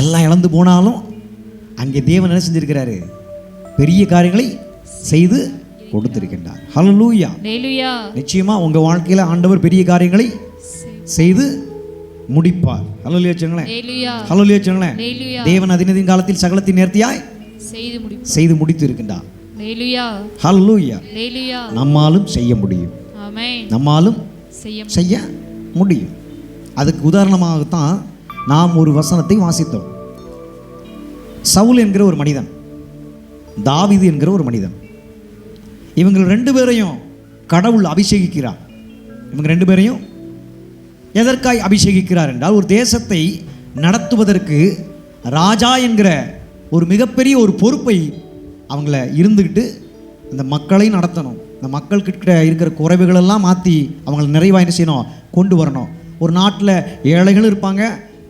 எல்லாம் இழந்து போனாலும் அங்கே தேவன் என்ன செஞ்சிருக்கிறாரு? பெரிய காரியங்களை செய்து கொடுத்திருக்கின்றார். ஹalleluya நிச்சயமா உங்க வாழ்க்கையில ஆண்டவர் பெரிய காரியங்களை செய்து முடிப்பார். ஹalleluya சொல்லுங்களேன் ஹalleluya சொல்லுங்களேன் தேவன் அதினதின் காலத்தில் சகலத்தின் நேர்த்தியாய் செய்து முடித்து இருக்கின்றார் ஹalleluya நம்மாலும் செய்ய முடியும். நம்மாலும் செய்ய முடியும். அதுக்கு உதாரணமாகத்தான் நாம் ஒரு வசனத்தை வாசித்தோம். சவுல் என்கிற ஒரு மனிதன் தாவிது என்கிற ஒரு மனிதன் இவங்க ரெண்டு பேரையும் கடவுள் அபிஷேகிக்கிறார். இவங்க ரெண்டு பேரையும் எதற்காய் அபிஷேகிக்கிறார் என்றால் ஒரு தேசத்தை நடத்துவதற்கு ராஜா என்கிற ஒரு மிகப்பெரிய ஒரு பொறுப்பை அவங்கள இருந்துக்கிட்டு அந்த மக்களை நடத்தணும். இந்த மக்கள்கிட்ட இருக்கிற குறைவுகளெல்லாம் மாற்றி அவங்களை நிறைவாக என்ன செய்யணும்? கொண்டு வரணும். ஒரு நாட்டில் ஏழைகளும் இருப்பாங்க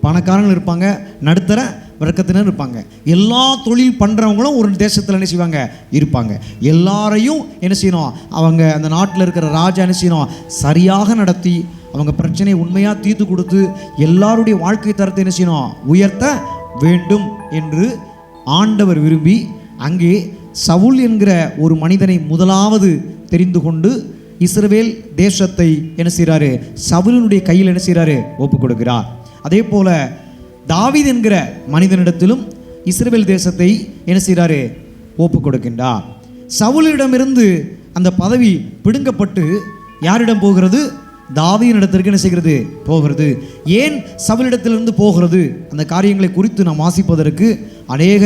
பணக்காரங்களும் இருப்பாங்க நடுத்தர வர்க்கத்தினர் இருப்பாங்க. எல்லா தொழில் பண்ணுறவங்களும் ஒரு தேசத்தில் என்ன செய்வாங்க? இருப்பாங்க. எல்லாரையும் என்ன செய்யணும்? அவங்க அந்த நாட்டில் இருக்கிற ராஜா என்ன செய்யணும்? சரியாக நடத்தி அவங்க பிரச்சனையை உண்மையாக தீர்த்து கொடுத்து எல்லாருடைய வாழ்க்கை தரத்தை என்ன செய்யணும்? உயர்த்த வேண்டும் என்று ஆண்டவர் விரும்பி அங்கே சவுல் என்கிற ஒரு மனிதனை முதலாவது தெரிந்து கொண்டு இஸ்ரவேல் தேசத்தை என்ன செய்கிறாரு சவுலினுடைய கையில் என்ன செய்கிறாரு ஒப்பு கொடுக்கிறார். அதே போல தாவீது என்கிற மனிதனிடத்திலும் இஸ்ரவேல் தேசத்தை என்ன செய்கிறாரு? ஒப்பு கொடுக்கின்றார் சவுலிடமிருந்து அந்த பதவி பிடுங்கப்பட்டு யாரிடம் போகிறது? தாவீதின் இடத்திற்கு என்ன செய்கிறது? போகிறது. ஏன் சவுலிடத்திலிருந்து போகிறது? அந்த காரியங்களை குறித்து நாம் வாசிப்பதற்கு அநேக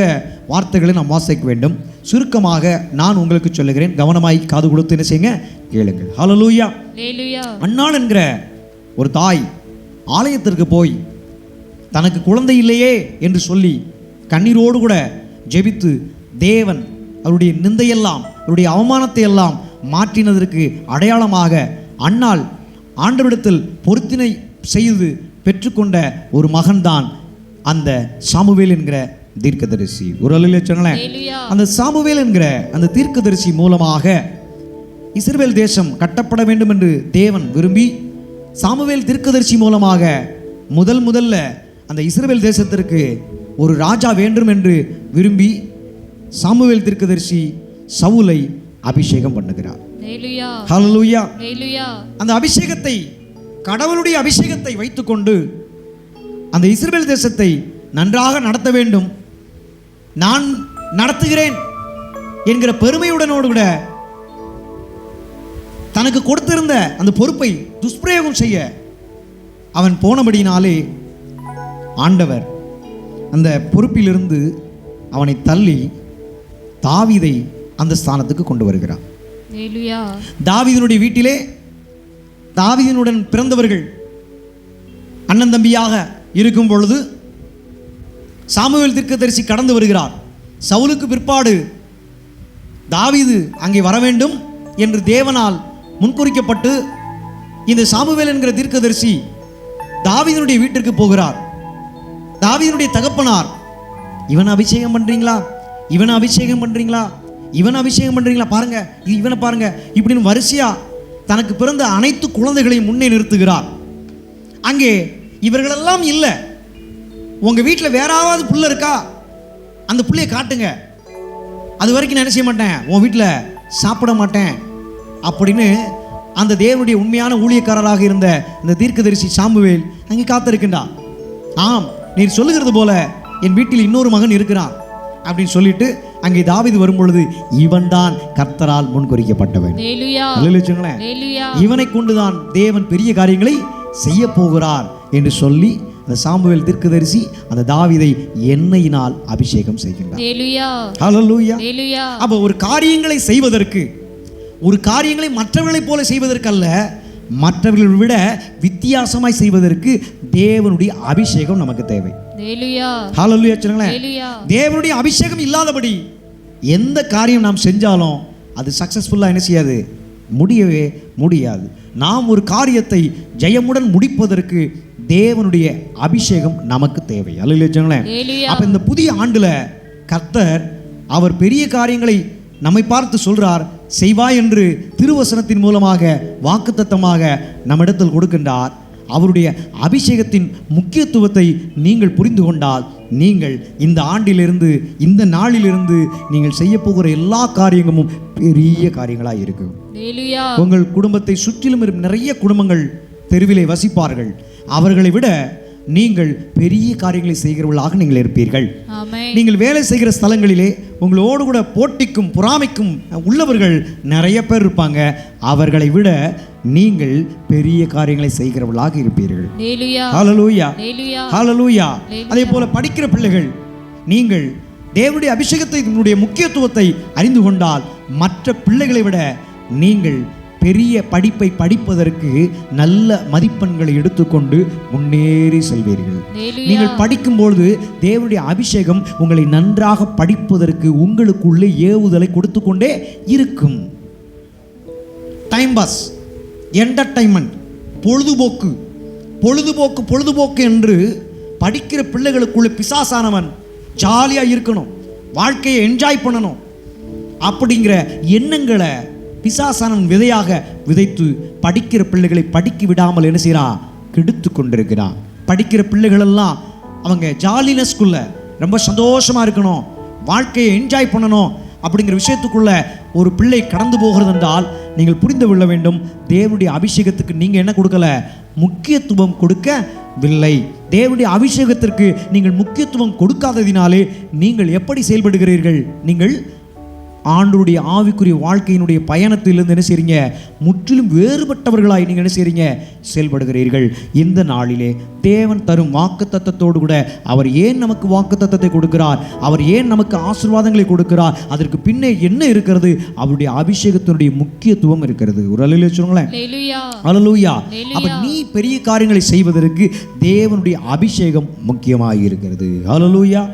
வார்த்தைகளை நாம் வாசிக்க வேண்டும். சுருக்கமாக நான் உங்களுக்கு சொல்லுகிறேன். கவனமாய் காது கொடுத்து என்ன செய்யுங்க? கேளுங்கள். ஹalleluya ஹalleluya அன்னாள் என்கிற ஒரு தாய் ஆலயத்திற்கு போய் தனக்கு குழந்தை இல்லையே என்று சொல்லி கண்ணீரோடு கூட ஜெபித்து தேவன் அவருடைய நிந்தையெல்லாம் அவருடைய அவமானத்தை எல்லாம் மாற்றினதற்கு அடையாளமாக அன்னாள் ஆண்டவரிடத்தில் பொருத்தினை செய்து பெற்றுக்கொண்ட ஒரு மகன்தான் அந்த சாமுவேல் என்கிற தீர்க்கதரிசி. ஒரு அலையில சொன்னேன் அந்த சாமுவேல் என்கிற அந்த தீர்க்கதரிசி மூலமாக இஸ்ரவேல் தேசம் கட்டப்பட வேண்டும் என்று தேவன் விரும்பி சாமுவேல் தீர்க்கதரிசி மூலமாக முதல் முதல்ல அந்த இஸ்ரவேல் தேசத்திற்கு ஒரு ராஜா வேண்டும் என்று விரும்பி சாமுவேல் தீர்க்கதரிசி சவுலை அபிஷேகம் பண்ணுகிறார். அந்த அபிஷேகத்தை கடவுளுடைய அபிஷேகத்தை வைத்துக்கொண்டு அந்த இஸ்ரவேல் தேசத்தை நன்றாக நடத்த வேண்டும். நான் நடத்துகிறேன் என்கிற பெருமையுடனோடு கூட தனக்கு கொடுத்திருந்த அந்த பொறுப்பை துஷ்பிரயோகம் செய்ய அவன் போனபடினாலே ஆண்டவர் அந்த பொறுப்பிலிருந்து அவனை தள்ளி தாவீதை அந்த ஸ்தானத்துக்கு கொண்டு வருகிறார். தாவீதினுடைய வீட்டிலே தாவீதினுடன் பிறந்தவர்கள் அண்ணன் தம்பியாக இருக்கும் பொழுது சாமுவேல் தீர்க்கதரிசி கடந்து வருகிறார். சவுலுக்கு பிற்பாடு தாவீது அங்கே வர வேண்டும் என்று தேவனால் முன்குறிக்கப்பட்டு இந்த சாமுவேல் என்கிற தீர்க்கதரிசி தாவீதினுடைய வீட்டிற்கு போகிறார். தாவீதினுடைய தகப்பனார். இவனை அபிஷேகம் பண்ணுறீங்களா இவனை அபிஷேகம் பண்ணுறீங்களா இவனை அபிஷேகம் பண்ணுறீங்களா பாருங்க இது இவனை பாருங்க. இப்படின்னு வரிசையாக தனக்கு பிறந்த அனைத்து குழந்தைகளையும் முன்னே நிறுத்துகிறார். அங்கே இவர்களெல்லாம் இல்லை. உங்கள் வீட்டில் வேறாவது புள்ள இருக்கா? அந்த புள்ளைய காட்டுங்க. அது வரைக்கும் நான் என்ன செய்ய மாட்டேன்? உன் வீட்டில் சாப்பிட மாட்டேன். அப்படின்னு அந்த தேவனுடைய உண்மையான ஊழியக்காரராக இருந்த இந்த தீர்க்கதரிசி சாம்புவேல் அங்கே காத்திருக்கின்றான் ஆம் நீர் சொல்லுகிறது போல என் வீட்டில் இன்னொரு மகன் இருக்கிறான் அப்படின்னு சொல்லிட்டு அங்கே தாவீது வரும்பொழுது இவன்தான் கர்த்தரால் முன்குறிக்கப்பட்டவன் இவனை கொண்டுதான் தேவன் பெரிய காரியங்களை செய்ய போகிறார் என்று சொல்லி அந்த சாமுவேல் தீர்க்கதரிசி அந்த தாவீதை எண்ணெயினால் அபிஷேகம் செய்கின்றார். அப்போ ஒரு காரியங்களை செய்வதற்கு ஒரு காரியங்களை மற்றவர்களைப் போல செய்வதற்கல்ல மற்றவர்களை விட வித்தியாசமாய் செய்வதற்கு தேவனுடைய அபிஷேகம் நமக்கு தேவை. தேவனுடைய அபிஷேகம் இல்லாதபடி எந்த காரியம் நாம் செஞ்சாலும் அது சக்ஸஸ்ஃபுல்லாக என்ன செய்யாது? முடியவே முடியாது. நாம் ஒரு காரியத்தை ஜெயமுடன் முடிப்பதற்கு தேவனுடைய அபிஷேகம் நமக்கு தேவை. அல்லைங்களேன் ஹalleluya. அப்போ இந்த புதிய ஆண்டில் கர்த்தர் அவர் பெரிய காரியங்களை நம்மை பார்த்து சொல்றார். செய்வாய் என்று திருவசனத்தின் மூலமாக வாக்குத்தத்தமாக நம்மிடத்தில் கொடுக்கின்றார். அவருடைய அபிஷேகத்தின் முக்கியத்துவத்தை நீங்கள் புரிந்து கொண்டால் நீங்கள் இந்த ஆண்டிலிருந்து இந்த நாளிலிருந்து நீங்கள் செய்ய போகிற எல்லா காரியங்களும் பெரிய காரியங்களாக இருக்கும். உங்கள் குடும்பத்தை சுற்றிலும் நிறைய குடும்பங்கள் தெருவிலே வசிப்பார்கள். அவர்களை விட நீங்கள் பெரிய காரியங்களை செய்கிறவர்களாக நீங்கள் இருப்பீர்கள். நீங்கள் வேலை செய்கிற ஸ்தலங்களிலே உங்களோடு கூட போட்டிக்கும் பொறாமைக்கும் உள்ளவர்கள் நிறைய பேர் இருப்பாங்க. அவர்களை விட நீங்கள் பெரிய காரியங்களை செய்கிறவர்களாக இருப்பீர்கள். அதே போல படிக்கிற பிள்ளைகள் நீங்கள் தேவனுடைய அபிஷேகத்தை முக்கியத்துவத்தை அறிந்து கொண்டால் மற்ற பிள்ளைகளை விட நீங்கள் பெரிய படிப்பை படிப்பதற்கு நல்ல மதிப்பெண்களை எடுத்துக்கொண்டு முன்னேறி செல்வீர்கள். நீங்கள் படிக்கும்பொழுது தேவனுடைய அபிஷேகம் உங்களை நன்றாக படிப்பதற்கு உங்களுக்குள்ளே ஏவுதலை கொடுத்து கொண்டே இருக்கும். டைம் பாஸ் என்டர்டைன்மெண்ட் பொழுதுபோக்கு. பொழுதுபோக்கு பொழுதுபோக்கு என்று படிக்கிற பிள்ளைகளுக்குள்ள பிசாசானவன் ஜாலியாக இருக்கணும். வாழ்க்கையை என்ஜாய் பண்ணணும். அப்படிங்கிற எண்ணங்களை பிசாசானவன் விதையாக விதைத்து படிக்கிற பிள்ளைகளை படிக்க விடாமல் என்ன செய்கிறான் கெடுத்து கொண்டிருக்கிறான் படிக்கிற பிள்ளைகளெல்லாம் அவங்க ஜாலினஸ்குள்ளே ரொம்ப சந்தோஷமாக இருக்கணும். வாழ்க்கையை என்ஜாய் பண்ணணும் அப்படிங்கிற விஷயத்துக்குள்ள ஒரு பிள்ளை கடந்து போகிறது என்றால் நீங்கள் புரிந்து கொள்ள வேண்டும் தேவனுடைய அபிஷேகத்துக்கு நீங்கள் என்ன கொடுக்கல? முக்கியத்துவம் கொடுக்கவில்லை. தேவனுடைய அபிஷேகத்திற்கு நீங்கள் முக்கியத்துவம் கொடுக்காததினாலே நீங்கள் எப்படி செயல்படுகிறீர்கள்? நீங்கள் ஆண்டுடைய ஆவிக்குரிய வாழ்க்கையினுடைய பயணத்திலிருந்து என்ன செய்றீங்க? முற்றிலும் வேறுபட்டவர்களாய் நீங்கள் என்ன செய்றீங்க? செயல்படுகிறீர்கள். இந்த நாளிலே தேவன் தரும் வாக்குத்தத்தத்தோடு கூட அவர் ஏன் நமக்கு வாக்குத்தத்தத்தை கொடுக்கிறார்? அவர் ஏன் நமக்கு ஆசீர்வாதங்களை கொடுக்கிறார்? அதற்கு பின்னே என்ன இருக்கிறது? அவருடைய அபிஷேகத்தினுடைய முக்கியத்துவம் இருக்கிறது. ஒரு அலையில ஹalleluya அலலூயா. அப்ப நீ பெரிய காரியங்களை செய்வதற்கு தேவனுடைய அபிஷேகம் முக்கியமாக இருக்கிறது அலலூயா